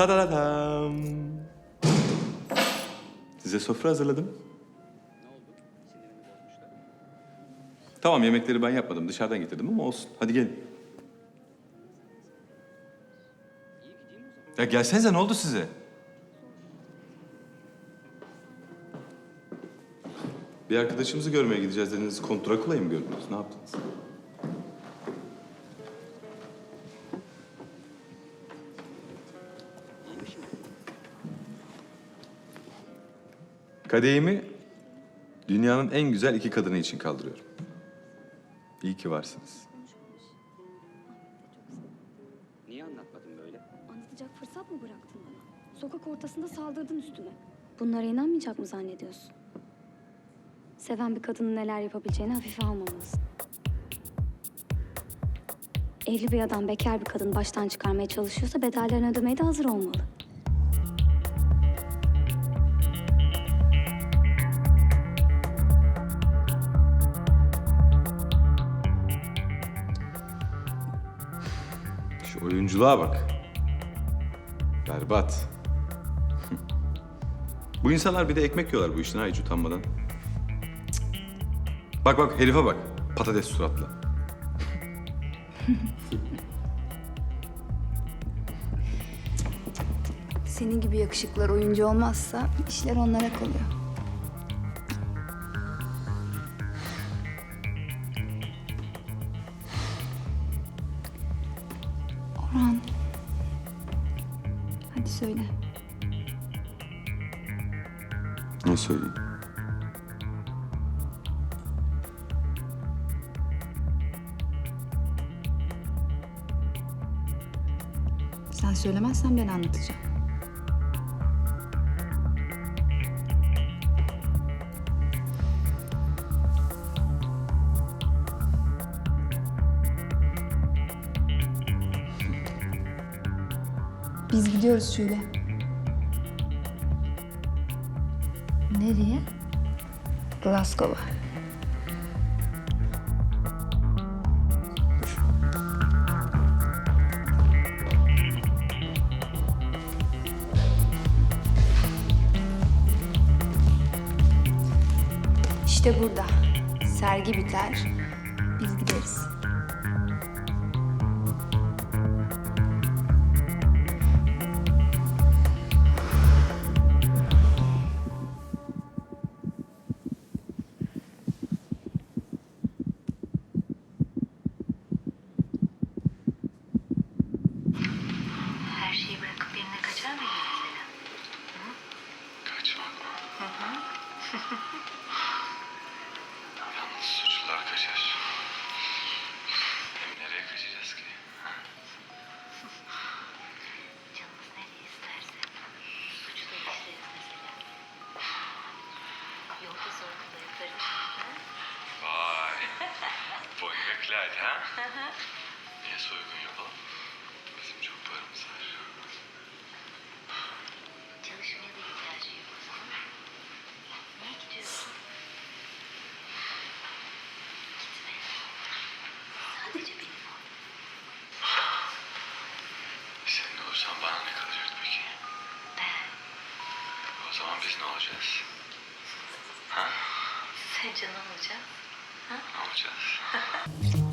Ta da da dam. Size sofra hazırladım. Tamam yemekleri ben yapmadım. Dışarıdan getirdim ama olsun. Hadi gelin. Ya gelsenize ne oldu size? Bir arkadaşımızı görmeye gideceğiz dediniz. Kontrakula'yı mı gördünüz? Ne yaptınız? Kadehimi dünyanın en güzel iki kadını için kaldırıyorum. İyi ki varsınız. Niye anlatmadın böyle? Anlatacak fırsat mı bıraktın bana? Sokak ortasında saldırdın üstüme. Bunlara inanmayacak mı zannediyorsun? Seven bir kadının neler yapabileceğini hafife almamalısın. Evli bir adam bekar bir kadın baştan çıkarmaya çalışıyorsa bedellerini ödemeye de hazır olmalı. Oyunculuğa bak. Berbat. bu insanlar bir de ekmek yiyorlar bu işten hiç utanmadan. Cık. Bak bak herife bak. Patates suratlı. Senin gibi yakışıklar oyuncu olmazsa işler onlara kalıyor. Orhan. Hadi söyle. Ne söyleyeyim? Sen söylemezsen ben anlatacağım. Biz gidiyoruz Şule. Nereye? Glasgow'a. İşte burada. Sergi biter. Biz gideriz. Kaçmak mı? Yalnız suçlular kaçar. Hem nereye kaçacağız ki? Canımız nereye isterse. Suçla işleriz mesela. Yolda yaparız. Vay. Boyunbekler ha? Niye soygun yapalım? Bizim çok paramız var. Biz ne olacağız? Ha? Sence ne olacak? Ne olacağız?